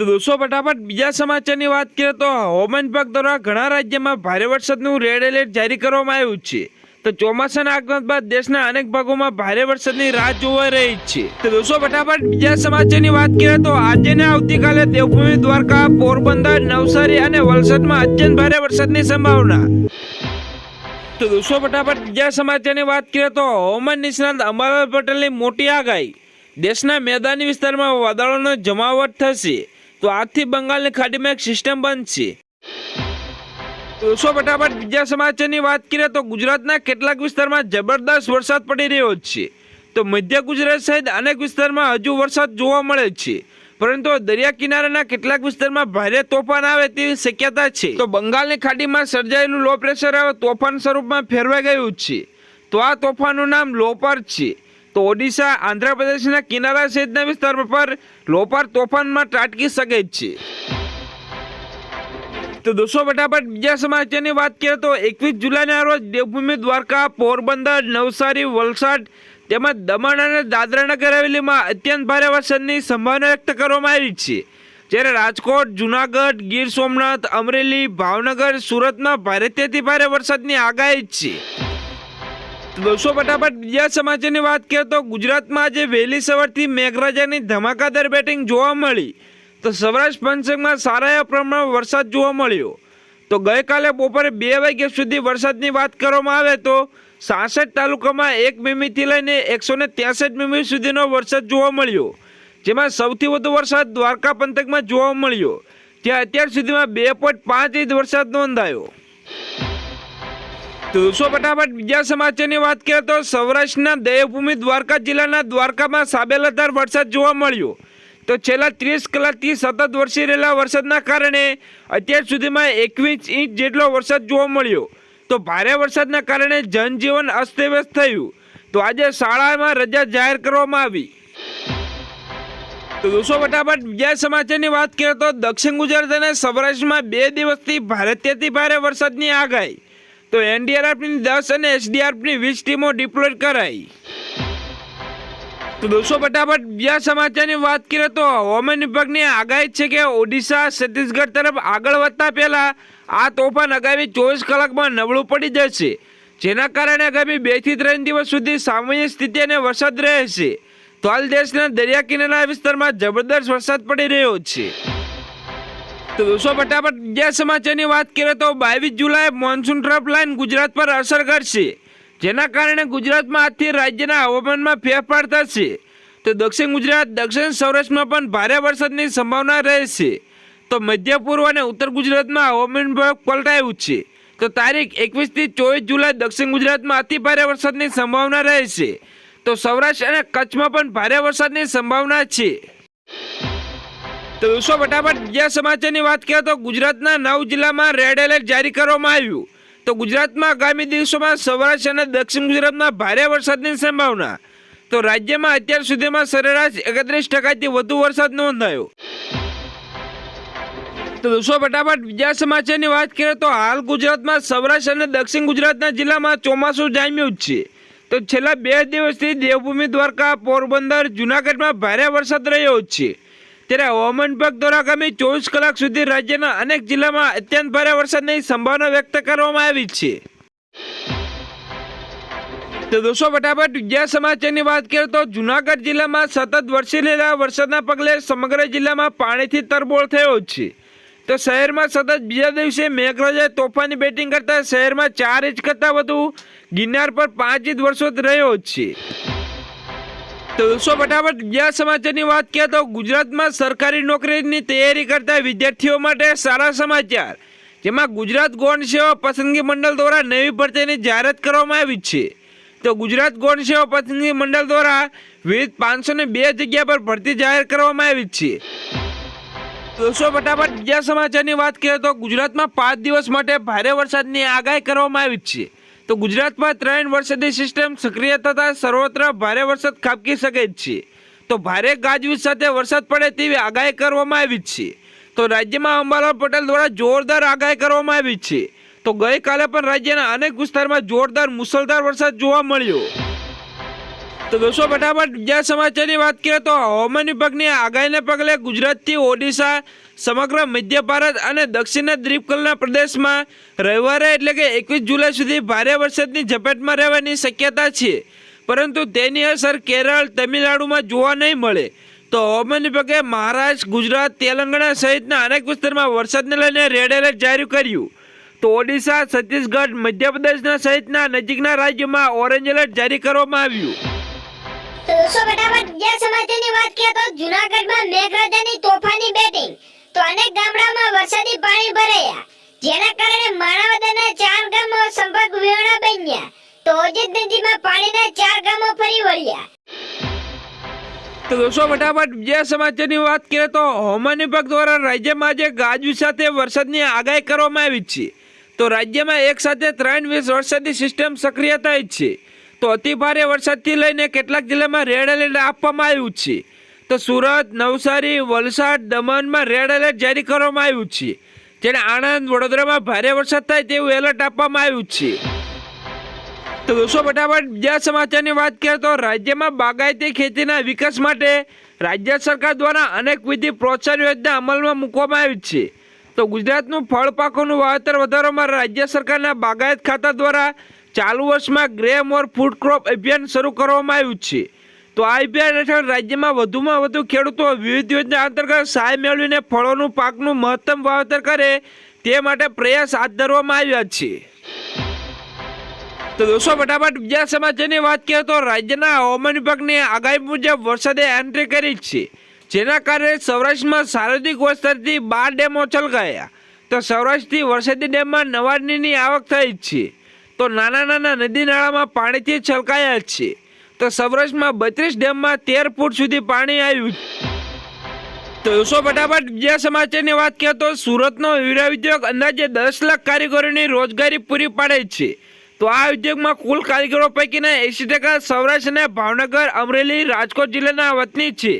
તો દોસ્તો ફટાફટ બીજા સમાચારની વાત કરીએ તો હવામાન વિભાગ દ્વારા ઘણા રાજ્યમાં ભારે વરસાદનું રેડ એલર્ટ જારી કરવામાં આવ્યું છે. તો ચોમાસાના આગમન બાદ દેશના અનેક ભાગોમાં ભારે વરસાદની રાહ જોવાઈ રહી છે. તો દોસ્તો ફટાફટ બીજા સમાચારની વાત કરીએ તો આજે ને આવતીકાલે દેવભૂમિ, દ્વારકા, પોરબંદર, નવસારી અને વલસાડમાં અત્યંત ભારે વરસાદની સંભાવના. તો દોસ્તો ફટાફટ બીજા સમાચારની વાત કરીએ તો હવામાન નિષ્ણાંત અંબાલાલ પટેલની મોટી આગાહી. દેશના મેદાની વિસ્તારમાં વાદળોનો જમાવટ થશે. તો આજથી બંગાળની ખાડીમાં એક સિસ્ટમ બનશે દોસ્તો ફટાફટ બીજા સમાચારની વાત કરીએ તો ગુજરાતના કેટલાક વિસ્તારમાં જબરદસ્ત વરસાદ પડી રહ્યો છે. તો મધ્ય ગુજરાત સહિત અનેક વિસ્તારમાં હજુ વરસાદ જોવા મળે છે. પરંતુ દરિયા કિનારાના કેટલાક વિસ્તારમાં ભારે તોફાન આવે તેવી શક્યતા છે. તો બંગાળની ખાડીમાં સર્જાયેલું લો પ્રેશર હવે તોફાન સ્વરૂપમાં ફેરવાઈ ગયું છે. તો આ તોફાનનું નામ લોપર છે. તો ઓડિશા, આંધ્રપ્રદેશના કિનારા સહિતના વિસ્તાર પર લોપાર તોફાનમાં ત્રાટકી શકે છે. તો દોસ્તો, ફટાફટ બીજા સમાચારની વાત કરીએ તો એકવીસ જુલાઈના રોજ દેવભૂમિ દ્વારકા, પોરબંદર, નવસારી, વલસાડ તેમજ દમણ અને દાદરા નગર હવેલીમાં અત્યંત ભારે વરસાદની સંભાવના વ્યક્ત કરવામાં આવી છે. જ્યારે રાજકોટ, જુનાગઢ, ગીર સોમનાથ, અમરેલી, ભાવનગર, સુરતમાં ભારેથી ભારે વરસાદની આગાહી છે. દોસ્તો, ફટાફટ બીજા સમાચારની વાત કરીએ તો ગુજરાતમાં આજે વહેલી સવારથી મેઘરાજાની ધમાકાદાર બેટિંગ જોવા મળી. તો સૌરાષ્ટ્ર પંચકમાં સારા એવા પ્રમાણમાં વરસાદ જોવા મળ્યો. તો ગઈકાલે બપોરે બે વાગ્યા સુધી વરસાદની વાત કરવામાં આવે તો સાસઠ તાલુકામાં એક મીમીથી લઈને એકસો ને ત્યાસઠ મીમી સુધીનો વરસાદ જોવા મળ્યો. જેમાં સૌથી વધુ વરસાદ દ્વારકા પંથકમાં જોવા મળ્યો. ત્યાં અત્યાર સુધીમાં બે પોઈન્ટ પાંચ ઇંચ વરસાદ નોંધાયો. તો દોસ્તો ફટાફટ બીજા સમાચારની વાત કરીએ તો સૌરાષ્ટ્રના દેવભૂમિ દ્વારકા જિલ્લાના દ્વારકામાં સાબેલાધાર વરસાદ જોવા મળ્યો. તો છેલ્લા ત્રીસ કલાકથી સતત વરસી રહેલા વરસાદના કારણે અત્યાર સુધીમાં એકવીસ ઇંચ જેટલો વરસાદ જોવા મળ્યો. તો ભારે વરસાદના કારણે જનજીવન અસ્તવ્યસ્ત થયું. તો આજે શાળામાં રજા જાહેર કરવામાં આવી. તો દોસ્તો ફટાફટ બીજા સમાચારની વાત કરીએ તો દક્ષિણ ગુજરાત અને સૌરાષ્ટ્રમાં બે દિવસથી ભારેથી ભારે વરસાદની આગાહી. તો એનડીઆરએફની દસ અને એસડીઆરએફની વીસ ટીમો ડિપ્લોય કરાઈ. તો દોસ્તો, ફટાફટ બીજા સમાચારની વાત કરીએ તો હવામાન વિભાગની આગાહી છે કે ઓડિશા છત્તીસગઢ તરફ આગળ વધતા પહેલા આ તોફાન આગામી ચોવીસ કલાકમાં નબળું પડી જશે, જેના કારણે આગામી બેથી ત્રણ દિવસ સુધી સામાન્ય સ્થિતિ અને વરસાદ રહેશે. તો હાલ દેશના દરિયા કિનારા વિસ્તારમાં જબરદસ્ત વરસાદ પડી રહ્યો છે. તો દોસ્તો ફટાફટ બીજા સમાચારની વાત કરીએ તો બાવીસ જુલાઈ મોન્સૂન ટ્રફ લાઇન ગુજરાત પર અસર કરશે, જેના કારણે ગુજરાતમાં આજથી રાજ્યના હવામાનમાં ફેરફાર થશે. તો દક્ષિણ ગુજરાત, દક્ષિણ સૌરાષ્ટ્રમાં પણ ભારે વરસાદની સંભાવના રહેશે. તો મધ્ય પૂર્વ અને ઉત્તર ગુજરાતમાં હવામાન વિભાગ પલટાયું છે. તો તારીખ એકવીસથી ચોવીસ જુલાઈ દક્ષિણ ગુજરાતમાં અતિ ભારે વરસાદની સંભાવના રહેશે. તો સૌરાષ્ટ્ર અને કચ્છમાં પણ ભારે વરસાદની સંભાવના છે. તો દોસ્તો ફટાફટ બીજા સમાચારની વાત કરીએ તો ગુજરાતના નવ જિલ્લામાં રેડ એલર્ટ જારી કરવામાં આવ્યું. તો ગુજરાતમાં આગામી દિવસોમાં સૌરાષ્ટ્ર અને દક્ષિણ ગુજરાતમાં ભારે વરસાદની સંભાવના. તો રાજ્યમાં અત્યાર સુધીમાં સરેરાશ એકત્રીસ ટકાથી વધુ વરસાદ નોંધાયો. તો દોસ્તો ફટાફટ બીજા સમાચારની વાત કરીએ તો હાલ ગુજરાતમાં સૌરાષ્ટ્ર અને દક્ષિણ ગુજરાતના જિલ્લામાં ચોમાસું જામ્યું જ છે. તો છેલ્લા બે દિવસથી દેવભૂમિ દ્વારકા પોરબંદર જુનાગઢમાં ભારે વરસાદ રહ્યો જ છે. ત્યારે હવામાન વિભાગ દ્વારા આગામી ચોવીસ કલાક સુધી રાજ્યના અનેક જિલ્લામાં અત્યંત ભારે વરસાદની સંભાવના વ્યક્ત કરવામાં આવી છે. તો દોસ્તો, ફટાફટ બીજા સમાચારની વાત કરીએ તો જુનાગઢ જિલ્લામાં સતત વરસી રહેલા વરસાદના પગલે સમગ્ર જિલ્લામાં પાણીથી તરબોળ થયો છે. તો શહેરમાં સતત બીજા દિવસે મેઘરાજાએ તોફાની બેટિંગ કરતા શહેરમાં ચાર ઇંચ કરતાં વધુ ગિરનાર પર પાંચ ઇંચ વરસાદ રહ્યો છે. તો ફટાફટ બીજા સમાચારની વાત કરીએ તો ગુજરાતમાં સરકારી નોકરીની તૈયારી કરતા વિદ્યાર્થીઓ માટે સારા સમાચાર, જેમાં ગુજરાત ગૌણ સેવા પસંદગી મંડળ દ્વારા નવી ભરતીની જાહેરાત કરવામાં આવી છે. તો ગુજરાત ગૌણ સેવા પસંદગી મંડળ દ્વારા વિવિધ પાંચસો ને બે જગ્યા પર ભરતી જાહેર કરવામાં આવી છે. દોસ્તો, ફટાફટ બીજા સમાચારની વાત કરીએ તો ગુજરાતમાં પાંચ દિવસ માટે ભારે વરસાદની આગાહી કરવામાં આવી છે. તો ગુજરાતમાં ત્રણ વરસાદી સિસ્ટમ સક્રિય થતાં સર્વત્ર ભારે વરસાદ ખાબકી શકે જ છે. તો ભારે ગાજવીજ સાથે વરસાદ પડે તેવી આગાહી કરવામાં આવી છે. તો રાજ્યમાં અંબાલાલ પટેલ દ્વારા જોરદાર આગાહી કરવામાં આવી છે. તો ગઈકાલે પણ રાજ્યના અનેક વિસ્તારમાં જોરદાર મુસળધાર વરસાદ જોવા મળ્યો. તો દોસ્તો, ફટાફટ બીજા સમાચારની વાત કરીએ તો હવામાન વિભાગની આગાહીને પગલે ગુજરાતથી ઓડિશા, સમગ્ર મધ્ય ભારત અને દક્ષિણ દ્વીપકલ્પના પ્રદેશમાં રવિવારે એટલે કે એકવીસ જુલાઈ સુધી ભારે વરસાદની ઝપેટમાં રહેવાની શક્યતા છે. પરંતુ તેની અસર કેરળ, તમિલનાડુમાં જોવા નહીં મળે. તો હવામાન વિભાગે મહારાષ્ટ્ર, ગુજરાત, તેલંગાણા સહિતના અનેક વિસ્તારમાં વરસાદને લઈને રેડ એલર્ટ જારી કર્યું. તો ઓડિશા, છત્તીસગઢ, મધ્યપ્રદેશના સહિતના નજીકના રાજ્યોમાં ઓરેન્જ એલર્ટ જારી કરવામાં આવ્યું. દોસ્તો, ફટાફટ બીજા સમાચારની વાત કરીએ તો જૂનાગઢમાં મેઘરાજાની તોફાની બેટિંગ. તો અનેક ગામડામાં વરસાદી પાણી ભરાયા. જેના કારણે માણાવદરના ચાર ગામો સંપર્ક વિહોણા બન્યા. તો ઓજત નદીમાં પાણીના ચાર ગામો ફરી વળ્યા. તો દોસ્તો, ફટાફટ બીજા સમાચારની વાત કરીએ તો હવામાન વિભાગ દ્વારા રાજ્યમાં આજે ગાજવી સાથે વરસાદની આગાહી કરવામાં આવી છે. તો રાજ્યમાં એક સાથે ત્રણ વીસ વરસાદની સિસ્ટમ સક્રિય થઈ છે. તો અતિ ભારે વરસાદથી લઈને કેટલાક જિલ્લામાં રેડ એલર્ટ આપવામાં આવ્યું છે. તો સુરત, નવસારી, વલસાડ, દમણમાં રેડ એલર્ટ જારી કરવામાં આવ્યું છે. જેને આણંદ, વડોદરામાં ભારે વરસાદ થાય તેવું એલર્ટ આપવામાં આવ્યું છે. તો દોસ્તો, ફટાફટ બીજા સમાચારની વાત કરીએ તો રાજ્યમાં બાગાયતી ખેતીના વિકાસ માટે રાજ્ય સરકાર દ્વારા અનેક વિધિ પ્રોત્સાહન યોજના અમલમાં મૂકવામાં આવી છે. તો ગુજરાતનું ફળ પાકોનું વાવેતર વધારવામાં રાજ્ય સરકારના બાગાયત ખાતા દ્વારા ચાલુ વર્ષમાં ગ્રે મોર ફૂડ ક્રોપ અભિયાન શરૂ કરવામાં આવ્યું છે. તો આ અભિયાન હેઠળ રાજ્યમાં વધુમાં વધુ ખેડૂતો વિવિધ યોજના અંતર્ગત સહાય મેળવીને ફળોનું, પાકનું મહત્તમ વાવેતર કરે તે માટે પ્રયાસ હાથ ધરવામાં આવ્યા છે. તો દોસ્તો, ફટાફટ બીજા સમાચારની વાત કરીએ તો રાજ્યના હવામાન વિભાગની આગાહી મુજબ વરસાદે એન્ટ્રી કરી છે. જેના કારણે સૌરાષ્ટ્રમાં શારીરિક વરસાદથી બાર ડેમો છલકાયા. તો સૌરાષ્ટ્રથી વરસાદી ડેમમાં નવા આવક થઈ છે. તો નાના નાના નદી નાળામાં પાણીથી છલકાયા છે. તો સૌરાષ્ટ્રમાં બત્રીસ ડેમમાં તેર ફૂટ સુધી પાણી આવ્યું. તો એસો ફટાફટ બીજા સમાચારની વાત કરીએ તો સુરતનો હીરા ઉદ્યોગ અંદાજે દસ લાખ કારીગરોની રોજગારી પૂરી પાડે છે. તો આ ઉદ્યોગમાં કુલ કારીગરો પૈકીના એંસી ટકા સૌરાષ્ટ્ર અને ભાવનગર, અમરેલી, રાજકોટ જિલ્લાના વતની છે.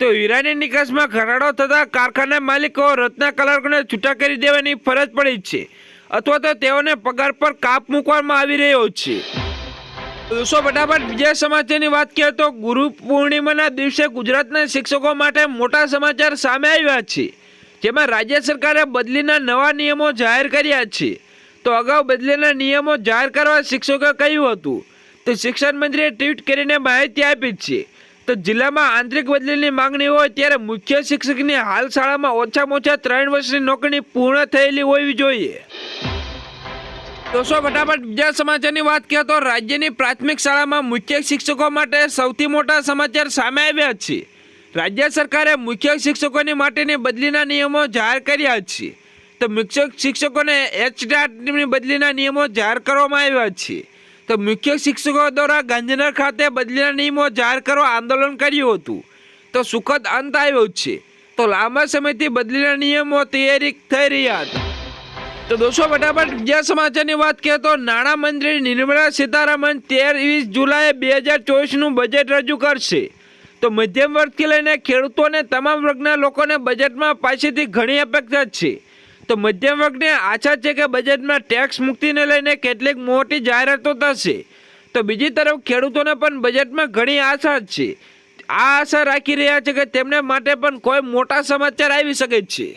તો હીરાની નિકાસમાં ઘટાડો થતાં કારખાના માલિકો રત્ના કલાકોને છૂટા કરી દેવાની ફરજ પડી છે. અથવા તો તેઓને પગાર પર કાપ મૂકવામાં આવી રહ્યો છે. દોસ્તો ફટાફટ બીજા સમાચારની વાત કરીએ તો ગુરુ પૂર્ણિમાના દિવસે ગુજરાતના શિક્ષકો માટે મોટા સમાચાર સામે આવ્યા છે. જેમાં રાજ્ય સરકારે બદલીના નવા નિયમો જાહેર કર્યા છે. તો અગાઉ બદલીના નિયમો જાહેર કરવા શિક્ષકોએ કહ્યું હતું. તો શિક્ષણ મંત્રીએ ટ્વીટ કરીને માહિતી આપી છે. તો જિલ્લામાં આંતરિક બદલીની માંગણી હોય ત્યારે મુખ્ય શિક્ષકની હાલ શાળામાં ઓછામાં ઓછા ત્રણ વર્ષની નોકરી પૂર્ણ થયેલી હોવી જોઈએ. દોસ્તો, ફટાફટ બીજા સમાચારની વાત કરીએ તો રાજ્યની પ્રાથમિક શાળામાં મુખ્ય શિક્ષકો માટે સૌથી મોટા સમાચાર સામે આવ્યા છે. રાજ્ય સરકારે મુખ્ય શિક્ષકોની માટેની બદલીના નિયમો જાહેર કર્યા છે. તો મુખ્ય શિક્ષકોને એચટાટની બદલીના નિયમો જાહેર કરવામાં આવ્યા છે. તો મુખ્ય શિક્ષકો દ્વારા ગાંધીનગર ખાતે બદલીના નિયમો જાહેર કરવા આંદોલન કર્યું હતું. તો સુખદ અંત આવ્યો છે. તો લાંબા સમયથી બદલીના નિયમો તૈયારી થઈ રહ્યા હતા. તો દોસ્તો ફટાફટ બીજા સમાચારની વાત કરીએ તો નાણાં મંત્રી નિર્મલા સીતારામન તેર વીસ જુલાઈ બે હજાર ચોવીસનું બજેટ રજૂ કરશે. તો મધ્યમ વર્ગથી લઈને ખેડૂતોને તમામ વર્ગના લોકોને બજેટમાં પાસેથી ઘણી અપેક્ષા છે. તો મધ્યમ વર્ગને આશા છે કે બજેટમાં ટેક્સ મુક્તિને લઈને કેટલીક મોટી જાહેરાતો થશે. તો બીજી તરફ ખેડૂતોને પણ બજેટમાં ઘણી આશા છે. આ આશા રાખી રહ્યા છે કે તેમને માટે પણ કોઈ મોટા સમાચાર આવી શકે છે.